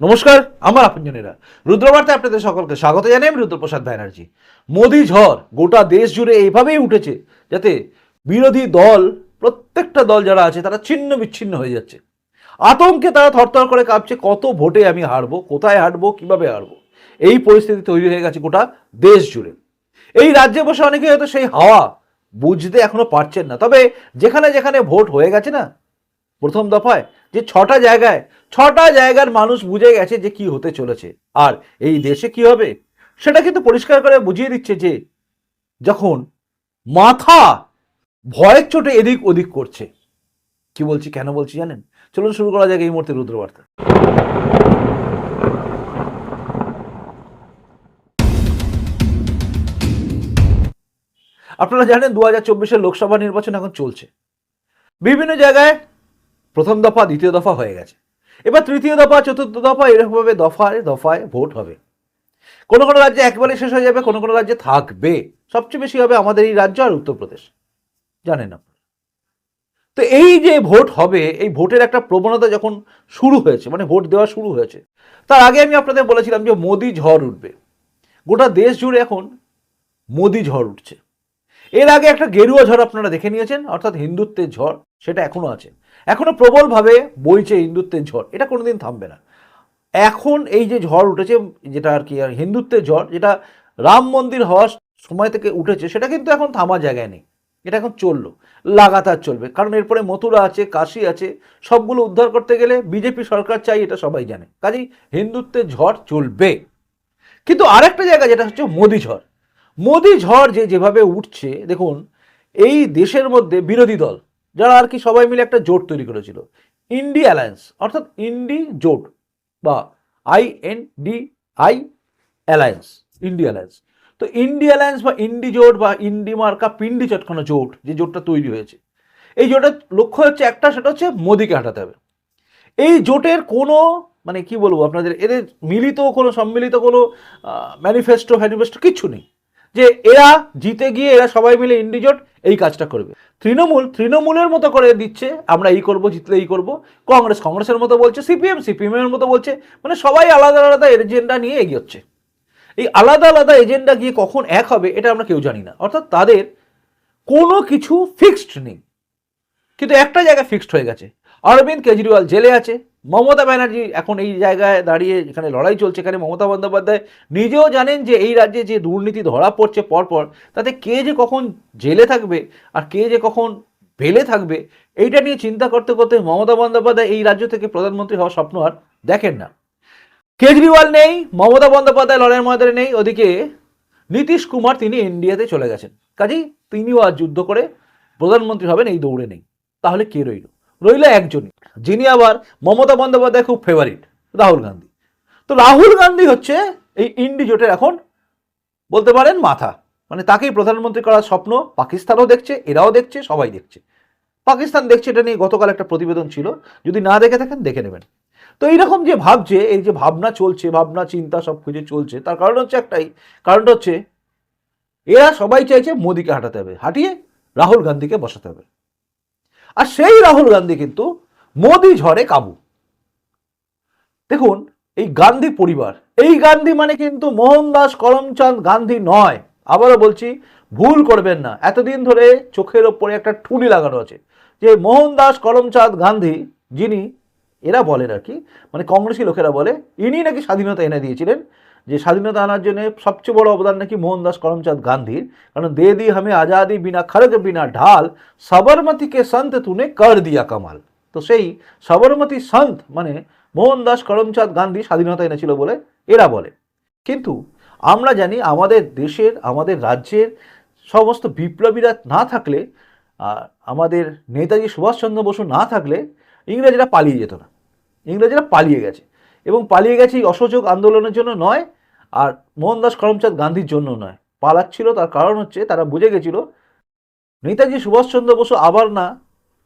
নমস্কার, আমার আপনজনেরা। রুদ্রবার্তায় আপনাদের সকলকে স্বাগত জানাই আমি রুদ্রপ্রসাদ ব্যানার্জি। মোদি ঝড় গোটা দেশ জুড়ে এইভাবেই উঠেছে যাতে বিরোধী দল, প্রত্যেকটা দল যারা আছে, তারা ছিন্ন বিচ্ছিন্ন হয়ে যাচ্ছে। আতঙ্কে তারা থরথর করে কাঁপছে, কত ভোটে আমি হারবো, কোথায় হারবো, কীভাবে হারবো? এই পরিস্থিতি তৈরি হয়ে গেছে গোটা দেশ জুড়ে। এই রাজ্যে বসে অনেকে হয়তো সেই হাওয়া বুঝতে এখনও পারছেন না। তবে যেখানে যেখানে ভোট হয়ে গেছে না প্রথম দফায় যে ছটা জায়গায়, ছটা জায়গার মানুষ বুঝে গেছে যে কি হতে চলেছে। আর এই দেশে কি হবে? সেটা কিন্তু পরিষ্কার করে বুঝিয়ে দিচ্ছে যে যখন মাথা ভয়ের চোটে এদিক ওদিক করছে, কি বলছি, কেন বলছি জানেন? চলুন শুরু করা যাক এই মুহূর্তে রুদ্রবার্তা। আপনারা জানেন দু হাজার লোকসভা নির্বাচন এখন চলছে। বিভিন্ন জায়গায় প্রথম দফা, দ্বিতীয় দফা হয়ে গেছে। এবার তৃতীয় দফা, চতুর্থ দফা, এরকমভাবে দফায় দফায় ভোট হবে। কোনো কোনো রাজ্যে একবারে শেষ হয়ে যাবে, কোনো কোনো রাজ্যে থাকবে। সবচেয়ে বেশি হবে আমাদের এই রাজ্য আর উত্তরপ্রদেশ। জানেন আপনারা। তো এই যে ভোট হবে, এই ভোটের একটা প্রবণতা যখন শুরু হয়েছে মানে ভোট দেওয়া শুরু হয়েছে, তার আগে আমি আপনাদের বলেছিলাম যে মোদি ঝড় উঠবে। গোটা দেশ জুড়ে এখন মোদি ঝড় উঠছে। এর আগে একটা গেরুয়া ঝড় আপনারা দেখে নিয়েছেন, অর্থাৎ হিন্দুত্বের ঝড়, সেটা এখনও আছে। এখনও প্রবলভাবে বইছে হিন্দুত্বের ঝড়। এটা কোনোদিন থামবে না। এখন এই যে ঝড় উঠেছে, যেটা আর কি, আর হিন্দুত্বের ঝড়, যেটা রাম মন্দির হওয়ার সময় থেকে উঠেছে, সেটা কিন্তু এখন থামার জায়গায় নেই। এটা এখন চলল, লাগাতার চলবে। কারণ এরপরে মথুরা আছে, কাশি আছে, সবগুলো উদ্ধার করতে গেলে বিজেপি সরকার চাই, এটা সবাই জানে। কাজেই হিন্দুত্বের ঝড় চলবে। কিন্তু আরেকটা জায়গা, যেটা হচ্ছে মোদি ঝড়। মোদি ঝড় যে যেভাবে উঠছে, দেখুন, এই দেশের মধ্যে বিরোধী দল যারা আর কি সবাই মিলে একটা জোট তৈরি করেছিল। ইন্ডি অ্যালায়েন্স, অর্থাৎ ইন্ডি জোট বা I N D I alliance, INDI alliance. তো ইন্ডি অ্যালায়েন্স বা ইন্ডি জোট বা ইন্ডি মার্কা পিন্ডি চটকানো জোট, যে জোটটা তৈরি হয়েছে, এই জোটের লক্ষ্য হচ্ছে একটা, সেটা হচ্ছে মোদিকে হাঁটাতে হবে। এই জোটের কোনো মানে কি বলব আপনাদের, এদের মিলিত কোনো, সম্মিলিত কোনো ম্যানিফেস্টো ফ্যানিফেস্টো কিচ্ছু নেই। যে এরা জিতে গিয়ে, এরা সবাই মিলে ইন্ডিজোট এই কাজটা করবে। তৃণমূল, তৃণমূলের মতো করে দিচ্ছে, আমরা এই করব, জিতলে এই করব। কংগ্রেস, কংগ্রেসের মতো বলছে, সিপিএম সিপিএম এর মতো বলছে মানে সবাই আলাদা আলাদা এজেন্ডা নিয়ে এগিয়েছে। এই আলাদা আলাদা এজেন্ডা গিয়ে কখন এক হবে, এটা আমরা কেউ জানি না। অর্থাৎ তাদের কোনো কিছু ফিক্সড নেই। কিন্তু একটা জায়গা ফিক্সড হয়ে গেছে। অরবিন্দ কেজরিওয়াল জেলে আছে। মমতা ব্যানার্জি এখন এই জায়গায় দাঁড়িয়ে এখানে লড়াই চলছে, এখানে মমতা বন্দ্যোপাধ্যায় নিজেও জানেন যে এই রাজ্যে যে দুর্নীতি ধরা পড়ছে পরপর, তাতে কে যে কখন জেলে থাকবে আর কে যে কখন ভেলে থাকবে, এইটা নিয়ে চিন্তা করতে করতে মমতা বন্দ্যোপাধ্যায় এই রাজ্য থেকে প্রধানমন্ত্রী হওয়ার স্বপ্ন আর দেখেন না। কেজরিওয়াল নেই, মমতা বন্দ্যোপাধ্যায় লড়াইয়ের ময়দানে নেই, ওদিকে নীতিশ কুমার তিনি ইন্ডিয়াতে চলে গেছেন। কাজেই তিনিও আজ যুদ্ধ করে প্রধানমন্ত্রী হবেন, এই দৌড়ে নেই। তাহলে কে রইল? রইল একজনই। যিনি আবার মমতা বন্দ্যোপাধ্যায় খুব ফেভারিট রাহুল গান্ধী। তো রাহুল গান্ধী হচ্ছে এই ইন্ডি জোটের এখন বলতে পারেন মাথা। মানে তাকেই প্রধানমন্ত্রী করার স্বপ্ন পাকিস্তানও দেখছে, এরাও দেখছে, সবাই দেখছে। পাকিস্তান দেখছে এটা নিয়ে গতকাল একটা প্রতিবেদন ছিল। যদি না দেখে থাকেন, দেখে নেবেন। তো এইরকম যে ভাবছে এই যে ভাবনা চলছে, ভাবনা, চিন্তা সব কিছু চলছে, তার কারণ হচ্ছে একটাই। কারণটা হচ্ছে, এরা সবাই চাইছে মোদিকে হাঁটাতে হবে। হাঁটিয়ে রাহুল গান্ধীকে বসাতে হবে। আর সেই রাহুল গান্ধী কিন্তু মোদি ঝড়ে কাবু। দেখুন, এই গান্ধী পরিবার, এই গান্ধী মানে কিন্তু মোহনদাস করমচাঁদ গান্ধী নয়। আবারও বলছি, ভুল করবেন না। এতদিন ধরে চোখের ওপরে একটা ঠুলি লাগানো আছে যে মোহনদাস করমচাঁদ গান্ধী, যিনি, এরা বলেন আর কি মানে কংগ্রেসী লোকেরা বলে, ইনি নাকি স্বাধীনতা এনে দিয়েছিলেন যে স্বাধীনতা আনার জন্য সবচেয়ে বড় অবদান নাকি মোহনদাস করমচাঁদ গান্ধীর। কারণ দে দি হামে আজাদি বিনা খড়গ বিনা ঢাল সবরমতীকে সন্ত তুনে কর দিয়া কামাল। তো সেই সবরমতী সন্ত মানে মোহনদাস করমচাঁদ গান্ধী স্বাধীনতা এনেছিল বলে এরা বলে। কিন্তু আমরা জানি আমাদের দেশের, আমাদের রাজ্যের সমস্ত বিপ্লবীরা না থাকলে আমাদের নেতাজি সুভাষচন্দ্র বসু না থাকলে ইংরেজরা পালিয়ে যেত না। ইংরেজরা পালিয়ে গেছে। এবং পালিয়ে গেছে এই অসহযোগ আন্দোলনের জন্য নয় আর মোহনদাস করমচাঁদ গান্ধীর জন্য নয়। পালাচ্ছিল, তার কারণ হচ্ছে তারা বুঝে গেছিল নেতাজি সুভাষচন্দ্র বসু আবার না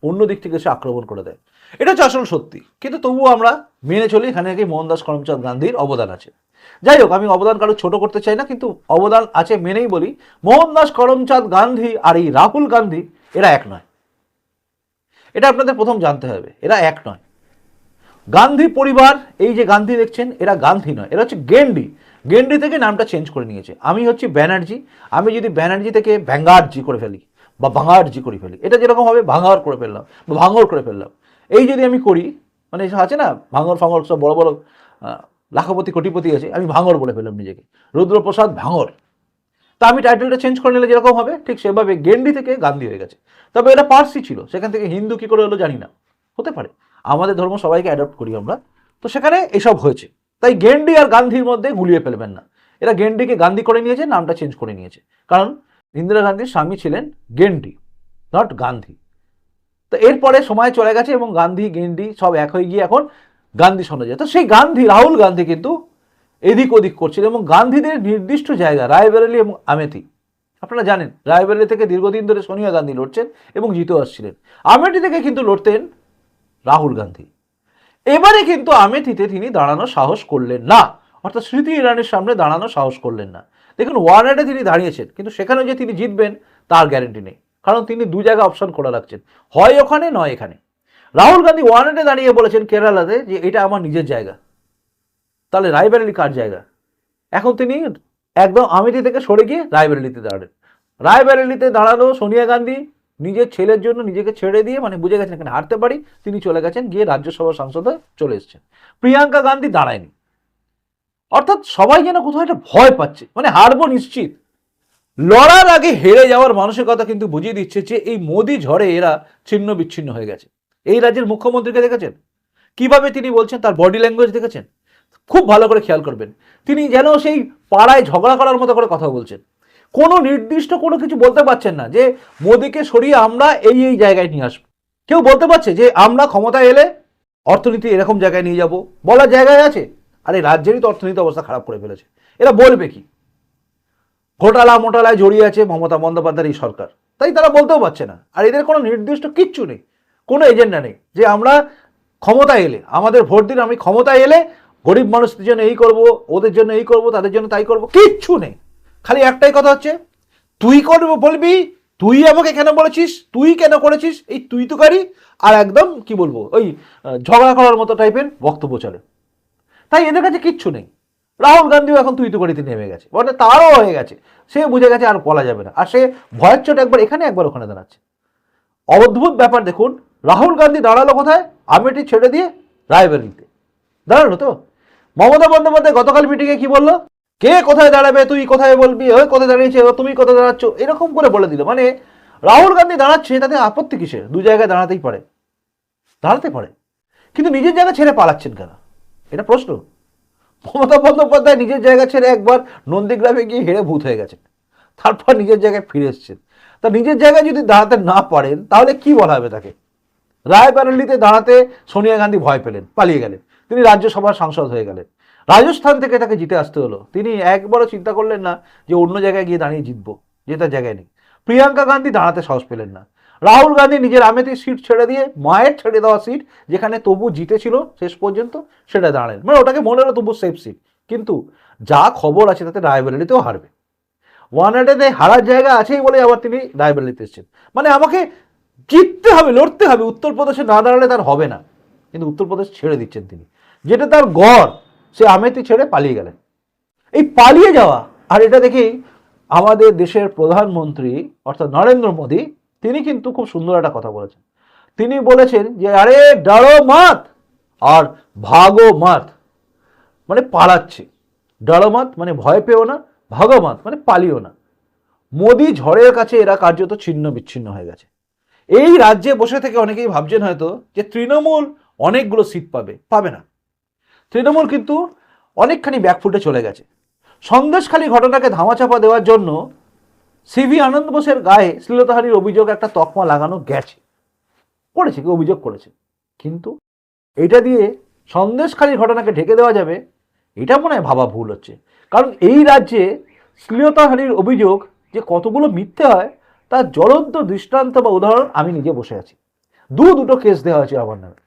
অন্য দিক থেকে এসে আক্রমণ করে দেয়। এটা হচ্ছে আসল সত্যি। কিন্তু তবুও আমরা মেনে চলি এখানে নাকি মোহনদাস করমচাঁদ গান্ধীর অবদান আছে। যাই হোক, আমি অবদান কারও ছোট করতে চাই না, কিন্তু অবদান আছে মেনেই বলি, মোহনদাস করমচাঁদ গান্ধী আর এই রাহুল গান্ধী, এরা এক নয়। এটা আপনাদের প্রথম জানতে হবে, এরা এক নয়। গান্ধী পরিবার, এই যে গান্ধী দেখছেন, এরা গান্ধী নয়, এরা হচ্ছে গেন্ডি। গেন্ডি থেকে নামটা চেঞ্জ করে নিয়েছে। আমি হচ্ছি ব্যানার্জি আমি যদি ব্যানার্জি থেকে ব্যাঙ্গার্জি করে ফেলি, বা ভাঙারজি করে ফেলি, এটা যেরকম হবে ভাঙার করে ফেললাম, বা ভাঙর করে ফেললাম। এই যদি আমি করি মানে আছে না ভাঙর ফাঙর সব বড় বড় লাখপতি, কোটিপতি আছে, আমি ভাঙর বলে ফেললাম নিজেকে। রুদ্রপ্রসাদ ভাঙর তা আমি টাইটেলটা চেঞ্জ করে নিলে যেরকম হবে, ঠিক সেভাবে গেন্ডি থেকে গান্ধী হয়ে গেছে। তবে এটা পার্সি ছিল, সেখান থেকে হিন্দু কী করে হলো জানি না, হতে পারে। আমাদের ধর্ম সবাইকে অ্যাডপ্ট করি আমরা। তো সেখানে এসব হয়েছে। তাই গেন্ডি আর গান্ধীর মধ্যে গুলিয়ে ফেলবেন না। এরা গেন্ডিকে গান্ধী করে নিয়েছে, নামটা চেঞ্জ করে নিয়েছে। কারণ ইন্দিরা গান্ধীর স্বামী ছিলেন গেন্ডি নট গান্ধী। তো এরপরে সময় চলে গেছে এবং গান্ধী, গেন্ডি সব এক হয়ে গিয়ে এখন গান্ধী শোনা যায়। তো সেই গান্ধী, রাহুল গান্ধী কিন্তু এদিক ওদিক করছিল এবং গান্ধীদের নির্দিষ্ট জায়গা, রায়বেরেলি এবং আমেথি আপনারা জানেন, রায়বেরেলি থেকে দীর্ঘদিন ধরে সোনিয়া গান্ধী লড়ছেন এবং জিতেও আসছিলেন। আমেঠি থেকে কিন্তু লড়তেন রাহুল গান্ধী। এবারে কিন্তু আমেথিতে তিনি দাঁড়ানোর সাহস করলেন না। অর্থাৎ স্মৃতি ইরানের সামনে দাঁড়ানোর সাহস করলেন না। দেখুন ওয়ার্নাডে তিনি দাঁড়িয়েছেন, কিন্তু সেখানে যে তিনি জিতবেন, তার গ্যারেন্টি নেই। কারণ তিনি দু জায়গা অপশন করে রাখছেন। হয় ওখানে, নয় এখানে। রাহুল গান্ধী ওয়ার্নাডে দাঁড়িয়ে বলেছেন কেরালাতে যে, এটা আমার নিজের জায়গা। তাহলে রায়বেরেলি কার জায়গা? এখন তিনি একদম আমেথি থেকে সরে গিয়ে রায়বেরেলিতে দাঁড়ালেন। রায়বেরেলিতে দাঁড়ানো সোনিয়া গান্ধী নিজের ছেলের জন্য নিজেকে ছেড়ে দিয়ে মানে বুঝে গেছেন এখানে হারতে পারি, তিনি চলে গেছেন, গিয়ে রাজ্যসভার সাংসদ চলে এসেছেন। প্রিয়াঙ্কা গান্ধী দাঁড়ায়নি। অর্থাৎ সবাই যেন কোথাও একটা ভয় পাচ্ছে মানে হারবো নিশ্চিত। লড়ার আগে হেরে যাওয়ার মানসিকতা কিন্তু বুঝিয়ে দিচ্ছে যে এই মোদি ঝড়ে এরা ছিন্ন বিচ্ছিন্ন হয়ে গেছে। এই রাজ্যের মুখ্যমন্ত্রীকে দেখেছেন? কীভাবে তিনি বলছেন তার বডি ল্যাঙ্গুয়েজ দেখেছেন? খুব ভালো করে খেয়াল করবেন। তিনি যেন সেই পাড়ায় ঝগড়া করার মতো করে কথা বলছেন। কোনো নির্দিষ্ট কোনো কিছু বলতে পারছেন না যে মোদিকে সরিয়ে আমরা এই এই জায়গায় নিয়ে আসব। কেউ বলতে পারছে যে আমরা ক্ষমতায় এলে অর্থনীতি এরকম জায়গায় নিয়ে যাব। বলার জায়গায় আছে। আর এই রাজ্যেরই তো অর্থনীতি অবস্থা খারাপ করে ফেলেছে। এরা বলবে কি? ঘোটালা মোটালায় জড়িয়ে আছে মমতা বন্দ্যোপাধ্যায়ের এই সরকার। তাই তারা বলতেও পারছে না। আর এদের কোনো নির্দিষ্ট কিচ্ছু নেই। কোনো এজেন্ডা নেই যে আমরা ক্ষমতায় এলে, আমাদের ভোট দিন, আমি ক্ষমতায় এলে গরিব মানুষদের জন্য এই করব, ওদের জন্য এই করব, তাদের জন্য তাই করব, কিচ্ছু নেই। খালি একটাই কথা হচ্ছে, তুই করব বলবি? তুই আমাকে কেন বলেছিস? তুই কেন করেছিস? এই তুই তুকারি আর একদম কি বলব, ওই ঝগড়া করার মতো টাইপের বক্তব্য চলে। তাই এদের কাছে কিচ্ছু নেই। রাহুল গান্ধীও এখন তুই তুকারিতে নেমে গেছে মানে তারও হয়ে গেছে। সে বুঝে গেছে আর বলা যাবে না। আর সে ভয়ের চোট একবার এখানে একবার ওখানে দাঁড়াচ্ছে। অদ্ভুত ব্যাপার দেখুন, রাহুল গান্ধী দাঁড়াল কোথায়? আমেঠি ছেড়ে দিয়ে রায়বেরিতে। দাঁড়াল তো? মমতা বন্দ্যোপাধ্যায় গতকাল মিটিংয়ে কি বলল? কে কোথায় দাঁড়াবে, তুই কোথায় বলবি, ওই কোথায় দাঁড়িয়েছে তুমি কোথায় দাঁড়াচ্ছ, এরকম করে বলে দিল। মানে রাহুল গান্ধী দাঁড়াচ্ছে, তাতে আপত্তি কিসের? দু জায়গায় দাঁড়াতেই পারে। দাঁড়াতে পারে। কিন্তু নিজের জায়গা ছেড়ে পালাচ্ছেন কেন? এটা প্রশ্ন। মমতা বন্দ্যোপাধ্যায় নিজের জায়গা ছেড়ে একবার নন্দীগ্রামে গিয়ে হেরে ভূত হয়ে গেছেন। তারপর নিজের জায়গায় ফিরে এসছেন। তা নিজের জায়গায় যদি দাঁড়াতে না পারেন, তাহলে কি বলা হবে তাকে? রায়বেরেলিতে দাঁড়াতে সোনিয়া গান্ধী ভয় পেলেন, পালিয়ে গেলেন। তিনি রাজ্যসভার সাংসদ হয়ে গেলেন। রাজস্থান থেকে তাকে জিতে আসতে হলো। তিনি একবারও চিন্তা করলেন না যে অন্য জায়গায় গিয়ে দাঁড়িয়ে জিতবো জেতার জায়গায় নেই। প্রিয়াঙ্কা গান্ধী দাঁড়াতে সাহস পেলেন না। রাহুল গান্ধী নিজের আমেথির সিট ছেড়ে দিয়ে মায়ের ছেড়ে দেওয়া সিট যেখানে তবু জিতেছিল শেষ পর্যন্ত, সেটা দাঁড়ালেন। মানে ওটাকে মনে হলো তবু সেফ সিট কিন্তু যা খবর আছে তাতে রায়বেরেলিতেও হারবে। ওয়ান হান্ড্রেডে হারার জায়গা আছেই বলে আবার তিনি রায়বেরেলিতে এসেছেন। মানে আমাকে জিততে হবে, লড়তে হবে, উত্তরপ্রদেশে না দাঁড়ালে তার হবে না। কিন্তু উত্তরপ্রদেশ ছেড়ে দিচ্ছেন তিনি। যেটা তার গড় সে আমেথি ছেড়ে পালিয়ে গেলেন। এই পালিয়ে যাওয়া, আর এটা দেখেই আমাদের দেশের প্রধানমন্ত্রী, অর্থাৎ নরেন্দ্র মোদী, তিনি কিন্তু খুব সুন্দর একটা কথা বলেছেন। তিনি বলেছেন যে, আরে ডারো মাত আর ভাগো মাত। মানে পালাচ্ছে। ডারো মাত মানে ভয় পেও না, ভাগো মাত মানে পালিও না। মোদি ঝড়ের কাছে এরা কার্যত ছিন্ন বিচ্ছিন্ন হয়ে গেছে। এই রাজ্যে বসে থেকে অনেকেই ভাবছেন হয়তো যে, তৃণমূল অনেকগুলো সিট পাবে পাবে না। তৃণমূল কিন্তু অনেকখানি ব্যাকফুটে চলে গেছে। সন্দেশখালী ঘটনাকে ধামাচাপা দেওয়ার জন্য সিভি আনন্দ বোসের গায়ে শ্লীলতাহারির অভিযোগ একটা তকমা লাগানো গেছে। করেছে কি অভিযোগ করেছে। কিন্তু এটা দিয়ে সন্দেশখালীর ঘটনাকে ঢেকে দেওয়া যাবে, এটা মনে হয় ভাবা ভুল হচ্ছে। কারণ এই রাজ্যে শ্লীলতাহারির অভিযোগ যে কতগুলো মিথ্যে হয়, তার জ্বলন্ত দৃষ্টান্ত বা উদাহরণ আমি নিজে বসে আছি। দু দুটো কেস দেওয়া হয়েছে আমার নামে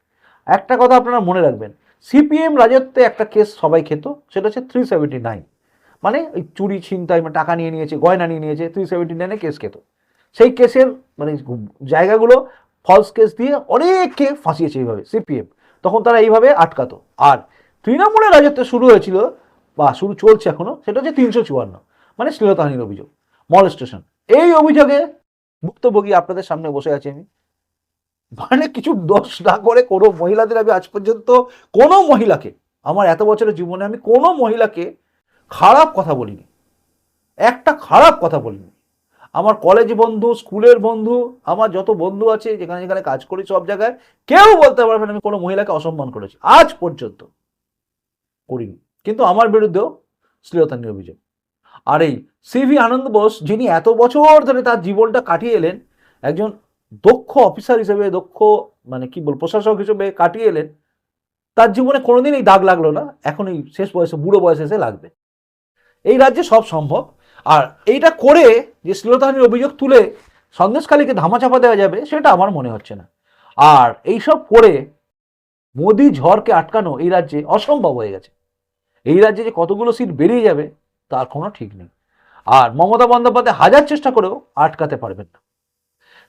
একটা কথা আপনারা মনে রাখবেন সিপিএম রাজত্বে একটা কেস সবাই খেত, সেটা হচ্ছে থ্রি নাইন মানে ওই চুরি, ছিনতাই মানে টাকা নিয়ে নিয়েছে, গয়না নিয়ে নিয়েছে থ্রি সেভেন্টি নাইনে কেস খেত। সেই কেসের মানে জায়গাগুলো ফলস কেস দিয়ে অনেককে ফাঁসিয়েছে এইভাবে সিপিএম। তখন তারা এইভাবে আটকাতো। আর তৃণমূলের রাজত্ব শুরু হয়েছিল, বা শুরু চলছে এখনও, সেটা হচ্ছে তিনশো চুয়ান্ন। মানে শ্লীলতাহানির অভিযোগ, মল স্টেশন। এই অভিযোগে ভুক্তভোগী আপনাদের সামনে বসে আছি আমি? মানে কিছু দোষ না করে কোনো মহিলাদের আমি আজ পর্যন্ত কোনো মহিলাকে, আমার এত বছরের জীবনে আমি কোনো মহিলাকে খারাপ কথা বলিনি। একটা খারাপ কথা বলিনি। আমার কলেজ বন্ধু, স্কুলের বন্ধু, আমার যত বন্ধু আছে, যেখানে যেখানে কাজ করি সব জায়গায়, কেউ বলতে পারবে না আমি কোনো মহিলাকে অসম্মান করেছি। আজ পর্যন্ত করিনি। কিন্তু আমার বিরুদ্ধেও শ্লীলতানির অভিযোগ। আর এই সিভি আনন্দ বোস, যিনি এত বছর ধরে তার জীবনটা কাটিয়ে এলেন, একজন দক্ষ অফিসার হিসেবে, দক্ষ মানে কি বল প্রশাসক হিসেবে কাটিয়ে এলেন, তার জীবনে কোনোদিন এই দাগ লাগল না। এখন এই শেষ বয়সে, বুড়ো বয়সে এসে লাগবে। এই রাজ্যে সব সম্ভব। আর এইটা করে যে শ্লীলতাহানির অভিযোগ তুলে সন্দেশখালীকে ধামাচাপা দেওয়া যাবে, সেটা আমার মনে হচ্ছে না। আর এইসব করে মোদি ঝড়কে আটকানো এই রাজ্যে অসম্ভব হয়ে গেছে। এই রাজ্যে যে কতগুলো সিট বেরিয়ে যাবে, তার কোনো ঠিক নেই। আর মমতা বন্দ্যোপাধ্যায় হাজার চেষ্টা করেও আটকাতে পারবেন না।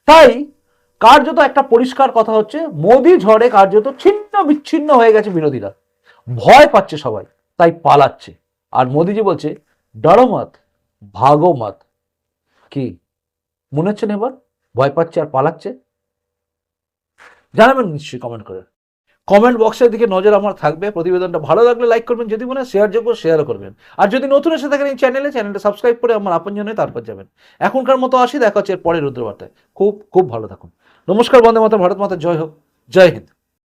তাই কার্যত একটা পরিষ্কার কথা হচ্ছে, মোদি ঝড়ে কার্যত ছিন্ন বিচ্ছিন্ন হয়ে গেছে বিরোধীরা। ভয় পাচ্ছে সবাই, তাই পালাচ্ছে। আর মোদিজি বলছে ডরো মত, ভাগো মত। কি? মনে হচ্ছে এবার? ভয় পাচ্ছে আর পালাচ্ছে? জানাবেন নিশ্চয়ই কমেন্ট করে। কমেন্ট বক্সের দিকে নজর আমার থাকবে। প্রতিবেদনটা ভালো লাগলে লাইক করবেন, যদি মনে হয় শেয়ার যোগ্য শেয়ারও করবেন। আর যদি নতুন এসে থাকেন এই চ্যানেলে চ্যানেলটা সাবস্ক্রাইব করে আমার আপন জন্য তারপর যাবেন। এখনকার মতো আসি, দেখা হচ্ছে এর পরের রুদ্রবার্তায়। খুব খুব ভালো থাকুন। নমস্কার বন্দে মাতা ভারত মাতা, জয় হোক, জয় হিন্দ।